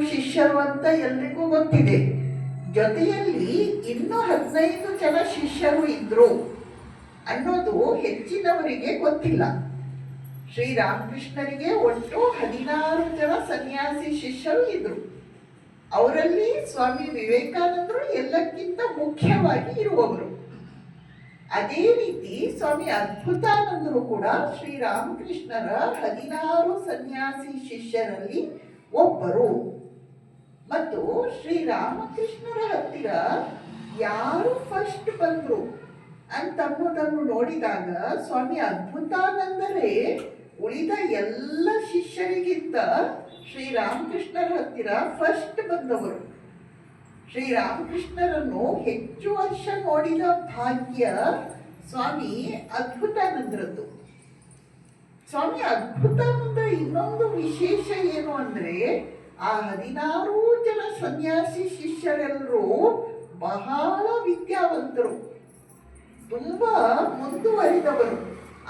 ಶಿಷ್ಯರು ಅಂತ ಎಲ್ರಿಗೂ ಗೊತ್ತಿದೆ. ಜೊತೆಯಲ್ಲಿ ಇನ್ನೂ ಹದಿನೈದು ಜನ ಶಿಷ್ಯರು ಇದ್ರು ಅನ್ನೋದು ಹೆಚ್ಚಿನವರಿಗೆ ಗೊತ್ತಿಲ್ಲ. ಶ್ರೀರಾಮಕೃಷ್ಣರಿಗೆ ಒಟ್ಟು ಹದಿನಾರು ಜನ ಸನ್ಯಾಸಿ ಶಿಷ್ಯರು ಇದ್ರು. ಅವರಲ್ಲಿ ಸ್ವಾಮಿ ವಿವೇಕಾನಂದರು ಎಲ್ಲಕ್ಕಿಂತ ಮುಖ್ಯವಾಗಿ ಇರುವವರು. ಅದೇ ರೀತಿ ಸ್ವಾಮಿ ಅದ್ಭುತಾನಂದರು ಕೂಡ ಶ್ರೀರಾಮಕೃಷ್ಣರ ಹದಿನಾರು ಸನ್ಯಾಸಿ ಶಿಷ್ಯರಲ್ಲಿ ಒಬ್ಬರು. ಮತ್ತು ಶ್ರೀರಾಮಕೃಷ್ಣರ ಹತ್ತಿರ ಯಾರು ಫಸ್ಟ್ ಬಂದ್ರು ಅಂತನ್ನುವುದನ್ನು ನೋಡಿದಾಗ ಸ್ವಾಮಿ ಅದ್ಭುತಾನಂದರೇ ಉಳಿದ ಎಲ್ಲ ಶಿಷ್ಯರಿಗಿಂತ ಶ್ರೀರಾಮಕೃಷ್ಣರ ಹತ್ತಿರ ಫಸ್ಟ್ ಬಂದವರು. ಶ್ರೀರಾಮಕೃಷ್ಣರನ್ನು ಹೆಚ್ಚು ವರ್ಷ ನೋಡಿದ ಭಾಗ್ಯ ಸ್ವಾಮಿ ಅದ್ಭುತಾನಂದರದ್ದು. ಸ್ವಾಮಿ ಅದ್ಭುತಾನಂದ ಇನ್ನೊಂದು ವಿಶೇಷ ಏನು ಅಂದ್ರೆ ಆ ಹದಿನಾರು ಜನ ಸನ್ಯಾಸಿ ಶಿಷ್ಯರೆಲ್ಲರೂ ಬಹಳ ವಿದ್ಯಾವಂತರು. ತುಂಬಾ ಮುಂದುವರಿದವರು.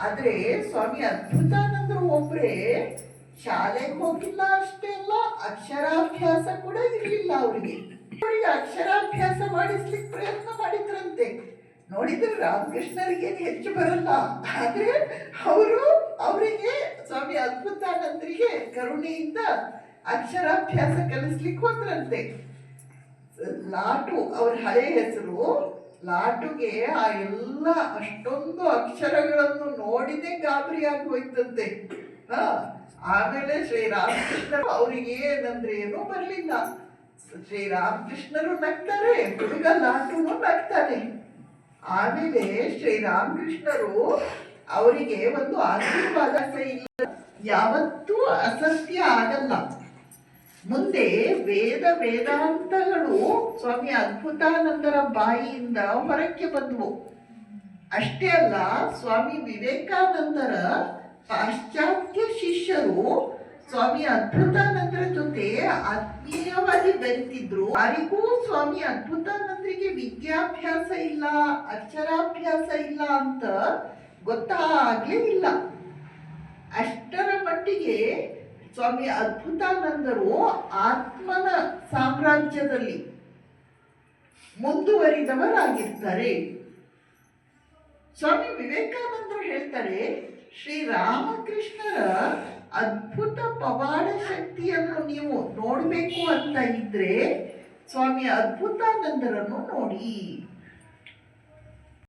ಆದರೆ ಸ್ವಾಮಿ ಅದ್ಭುತಾನಂದರು ಒಬ್ಬರೇ ಶಾಲೆಗೆ ಹೋಗಿಲ್ಲ ಅಷ್ಟೇ ಅಲ್ಲ, ಅಕ್ಷರಾಭ್ಯಾಸ ಕೂಡ ಇರಲಿಲ್ಲ ಅವರಿಗೆ. ಅವರಿಗೆ ಅಕ್ಷರಾಭ್ಯಾಸ ಮಾಡಿಸ್ಲಿಕ್ಕೆ ಪ್ರಯತ್ನ ಮಾಡಿದ್ರಂತೆ. ನೋಡಿದ್ರೆ ರಾಮಕೃಷ್ಣರಿಗೆ ಹೆಚ್ಚು ಬರಲ್ಲ. ಆದ್ರೆ ಅವರು ಅವರಿಗೆ ಸ್ವಾಮಿ ಅದ್ಭುತಾನಂದರಿಗೆ ಕರುಣೆಯಿಂದ ಅಕ್ಷರಾಭ್ಯಾಸ ಕಲಿಸ್ಲಿಕ್ಕೆ ಹೋದ್ರಂತೆ ಲಾಟು, ಅವ್ರ ಹಳೆ ಹೆಸರು, ಲಾಟುಗೆ ಆ ಎಲ್ಲ ಅಷ್ಟೊಂದು ಅಕ್ಷರಗಳನ್ನು ನೋಡಿದೆ ಗಾಬರಿ ಆಗಿ ಹೋಯ್ತಂತೆ ಆಮೇಲೆ ಶ್ರೀರಾಮಕೃಷ್ಣರು ಅವ್ರಿಗೆ ಏನಂದ್ರೆ ಏನೂ ಬರಲಿಲ್ಲ. ಶ್ರೀರಾಮಕೃಷ್ಣರು ನಗ್ತಾರೆ, ಹುಡುಗ ಲಾಟುನು ನಗ್ತಾನೆ. ಆಮೇಲೆ ಶ್ರೀರಾಮಕೃಷ್ಣರು ಅವರಿಗೆ ಒಂದು ಆಶೀರ್ವಾದ ಇಲ್ಲ ಯಾವತ್ತೂ ಅಸತ್ಯ ಆಗಲ್ಲ. ಮುಂದೆ ವೇದ ವೇದಾಂತಗಳು ಸ್ವಾಮಿ ಅದ್ಭುತಾನಂದರ ಬಾಯಿಯಿಂದ ಹೊರಕ್ಕೆ ಬಂದವು. ಅಷ್ಟೇ ಅಲ್ಲ, ಸ್ವಾಮಿ ವಿವೇಕಾನಂದರ ಪಾಶ್ಚಾತ್ಯ ಶಿಷ್ಯರು ಸ್ವಾಮಿ ಅದ್ಭುತಾನಂದರ ಜೊತೆ ಆತ್ಮೀಯವಾಗಿ ಬೆರೆತಿದ್ರು. ಯಾರಿಗೂ ಸ್ವಾಮಿ ಅದ್ಭುತಾನಂದರಿಗೆ ವಿದ್ಯಾಭ್ಯಾಸ ಇಲ್ಲ, ಅಕ್ಷರಾಭ್ಯಾಸ ಇಲ್ಲ ಅಂತ ಗೊತ್ತಾಗಲೇ ಇಲ್ಲ. ಅಷ್ಟರ ಮಟ್ಟಿಗೆ ಸ್ವಾಮಿ, ಅದ್ಭುತಾನಂದರು ಆತ್ಮನ ಸಾಮ್ರಾಜ್ಯದಲ್ಲಿ ಮುಂದುವರಿದವರಾಗಿರ್ತಾರೆ. ಸ್ವಾಮಿ ವಿವೇಕಾನಂದರು ಹೇಳ್ತಾರೆ, ಶ್ರೀ ರಾಮಕೃಷ್ಣರ ಅದ್ಭುತ ಪವಾಡ ಶಕ್ತಿಯನ್ನು ನೀವು ನೋಡಬೇಕು ಅಂತ ಇದ್ರೆ ಸ್ವಾಮಿ ಅದ್ಭುತಾನಂದರನ್ನು ನೋಡಿ.